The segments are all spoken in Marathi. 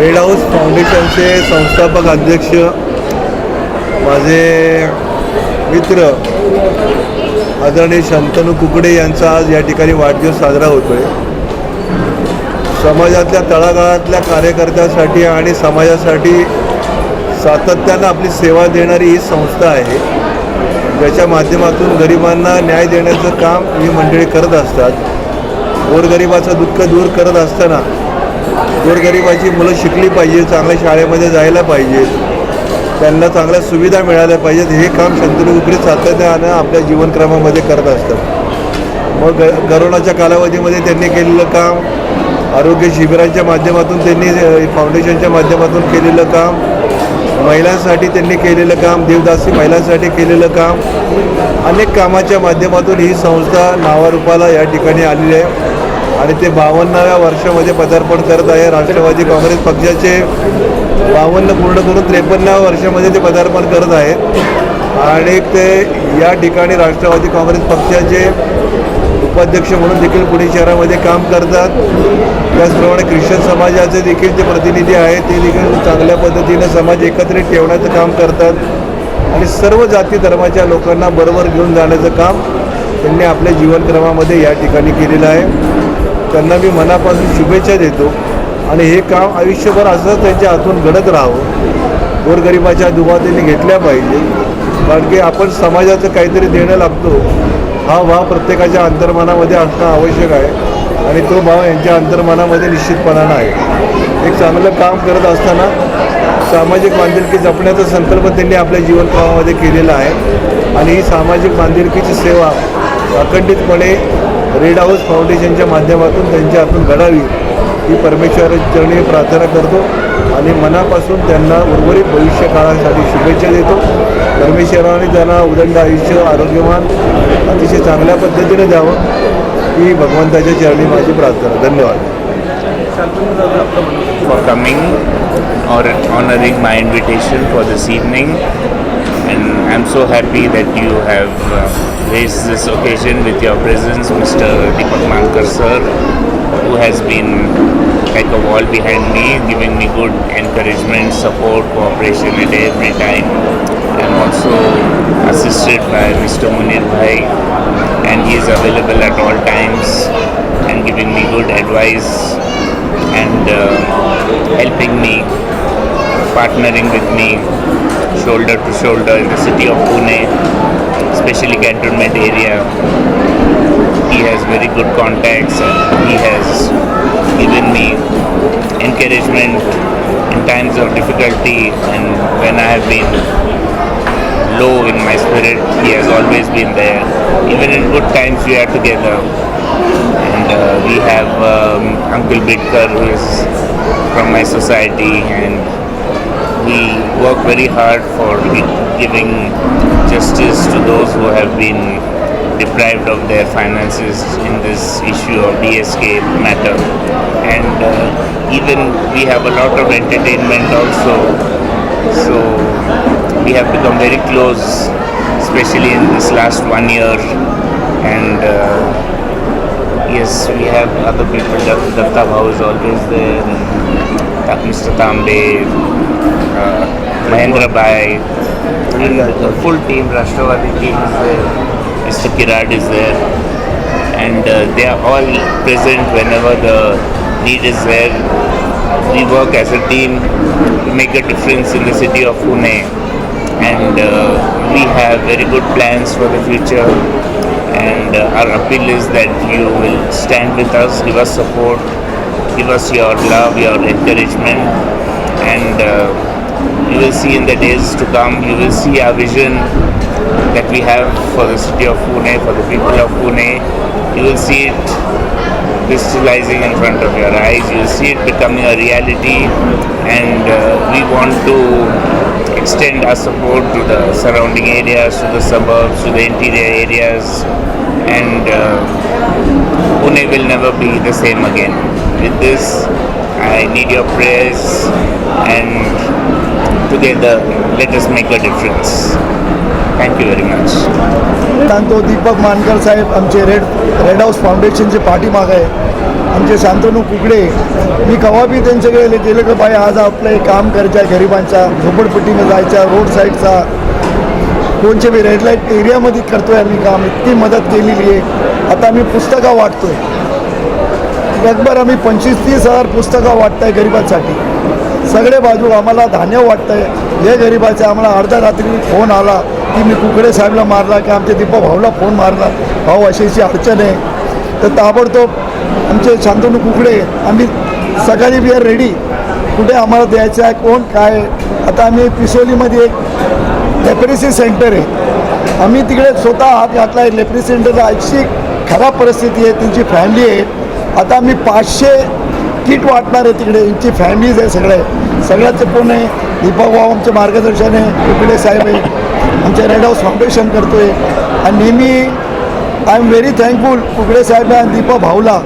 रेड हाऊस फाउंडेशनचे संस्थापक अध्यक्ष माझे मित्र आदरणीय शंतनू कुकडे यांचा आज या ठिकाणी वाढदिवस साजरा होतो आहे समाजातल्या तळागाळातल्या कार्यकर्त्यासाठी आणि समाजासाठी सातत्यानं आपली सेवा देणारी ही संस्था आहे. ज्याच्या माध्यमातून गरिबांना न्याय देण्याचं काम ही मंडळी करत असतात. गोरगरिबाचं दुःख दूर करत असताना गोरगरिबाची मुलं शिकली पाहिजे चांगल्या शाळेमध्ये जायला पाहिजे त्यांना चांगल्या सुविधा मिळाल्या पाहिजेत. हे काम शंतनू सातत्यानं आपल्या जीवनक्रमामध्ये करत असतात. मग ग करोनाच्या कालावधीमध्ये त्यांनी केलेलं काम आरोग्य शिबिरांच्या माध्यमातून त्यांनी फाउंडेशनच्या माध्यमातून केलेलं काम महिलांसाठी त्यांनी केलेलं काम देवदासी महिलांसाठी केलेलं काम अनेक कामाच्या माध्यमातून ही संस्था नावारूपाला या ठिकाणी आलेली आहे. आणि ते बावन्नाव्या वर्षामध्ये पदार्पण करत आहे राष्ट्रवादी काँग्रेस पक्षाचे बावन्न पूर्ण करून त्रेपन्नाव्या वर्षामध्ये ते पदार्पण करत आहेत आणि ते या ठिकाणी राष्ट्रवादी काँग्रेस पक्षाचे उपाध्यक्ष म्हणून देखील पुणे शहरामध्ये काम करतात. त्याचप्रमाणे ख्रिश्चन समाजाचे देखील जे प्रतिनिधी आहेत ते देखील चांगल्या पद्धतीनं समाज एकत्रित ठेवण्याचं काम करतात. आणि सर्व जाती धर्माच्या लोकांना बरोबर घेऊन जाण्याचं काम त्यांनी आपल्या जीवनक्रमामध्ये या ठिकाणी केलेलं आहे. त्यांना मी मनापासून शुभेच्छा देतो. आणि हे काम आयुष्यभर असं त्यांच्या हातून घडत राहावं. गोरगरिबाच्या दुवा त्यांनी घेतल्या पाहिजे. कारण की आपण समाजाचं काहीतरी देणं लागतो हा भाव प्रत्येकाच्या अंतर्मनामध्ये असणं आवश्यक आहे. आणि तो भाव यांच्या अंतर्मनामध्ये निश्चितपणानं आहे. एक चांगलं काम करत असताना सामाजिक बांधिलकी जपण्याचा संकल्प त्यांनी आपल्या जीवनक्रमामध्ये केलेला आहे. आणि ही सामाजिक बांधिलकीची सेवा अखंडितपणे रेड हाऊस फाउंडेशनच्या माध्यमातून त्यांच्या हातून घडावी ही परमेश्वराचरणी प्रार्थना करतो आणि मनापासून त्यांना उर्वरित भविष्य काळासाठी शुभेच्छा देतो परमेश्वराने त्यांना उदंड आयुष्य आरोग्यमान अतिशय चांगल्या पद्धतीने द्यावं ही भगवंताच्या चरणी माझी प्रार्थना धन्यवाद for coming or honoring my invitation for this evening. I'm so happy that you have uh, graced this occasion with your presence, Mr. Deepak Mankar sir, who has been like a wall behind me, giving me good encouragement, support, cooperation at every time. I'm also assisted by Mr. Munir Bhai, and he is available at all times and giving me good advice and uh, helping me, partnering with me, shoulder to shoulder in the city of Pune, especially cantonment area. He has very good contacts and he has given me encouragement in times of difficulty and when I have been low in my spirit, he has always been there. Even in good times, we are together and uh, we have um, Uncle Bidkar who is from my society and we work very hard for giving justice to those who have been deprived of their finances in this issue of DSK matter. And uh, even we have a lot of entertainment also. So we have become very close especially in this last one year. And uh, Yes, we have other people. Datta Bhau is always there, Mr. Tambe, uh, Mahendra Bhai, and the full team, Rashtravadi team is there. Mr. Kirad is there, and uh, they are all present whenever the need is there. We work as a team to make a difference in the city of Pune, and uh, we have very good plans for the future and uh, our appeal is that you will stand with us, give us support, give us your love, your encouragement, and uh, you will see in the days to come, you will see our vision that we have for the city of Pune, for the people of Pune. You will see it crystallizing in front of your eyes, you will see it becoming a reality, and uh, we want to extend our support to the surrounding areas, to the suburbs, to the interior areas, and uh, Pune will never be the same again. With this, I need your prayers, and together, let us make a difference. Thank you very much. सांगतो दीपक मानकर साहेब आमचे रेड रेड हाऊस फाउंडेशनचे पाठीमाग आहे आमचे शांतनू कुकडे मी कवा बी त्यांच्याकडे गेले गेलं की बाई आज आपलं एक काम करायचं आहे गरिबांच्या झोपडपट्टीनं जायच्या रोड साईडचा. कोणच्या बी रेड लाइट एरियामध्ये आहे आम्ही काम इतकी मदत केलेली आहे. आता आम्ही पुस्तकं वाटतोय. जगभर आम्ही पंचवीस तीस हजार पुस्तकं वाटतंय गरिबांसाठी. सगळे बाजू आम्हाला धान्य वाटतंय. हे गरिबाचे आम्हाला अर्ध्या रात्री फोन आला की मी कुकडे साहेबला मारला की आमच्या दीपा भाऊला फोन मारला. भाऊ अशी अशी अडचण आहे. तर ताबडतोब आमचे शांतनू कुकडे आम्ही सकाळी वी आर रेडी कुठे आम्हाला द्यायचं आहे कोण काय आता आम्ही पिसोलीमध्ये एक लेप्रेसी सेंटर आहे. आम्ही तिकडे स्वतः हात घातला आहे लेप्रेसी सेंटरला अशी खराब परिस्थिती आहे त्यांची फॅमिली आहे. आता आम्ही पाचशे किट वाटणार आहे तिकडे यांची फॅमिलीज आहे सगळे. सगळ्याचे पूर्ण आहे? दीपक भाऊ आमचे मार्गदर्शन आहे कुकडे साहेब आहे. आमच्या रेड हाऊस फाउंडेशन करतो आहे आणि नेहमी I am very thankful Kukde saheb आणि दीपक भाऊला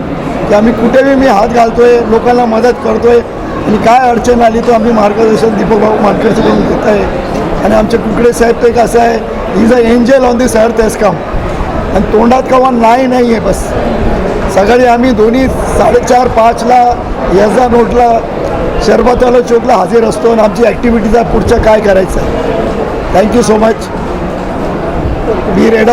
की आम्ही कुठेही मी हात घालतोय लोकांना मदत करतोय आणि काय अडचण आली तर आम्ही मार्गदर्शन दीपक भाऊ मार्गदर्शन देत आहे. आणि आमचे कुकडे साहेब ते कसं आहे is a angel on this earth S काम आणि तोंडात कवा नाही नाही आहे बस. सकाळी आम्ही दोन्ही साडेचार पाचला यजा नोटला शरबतवाला चौकला हजर असतो आणि आमची ॲक्टिव्हिटीज आहे पुढचं काय करायचं? आहे थँक्यू सो मच मी रेड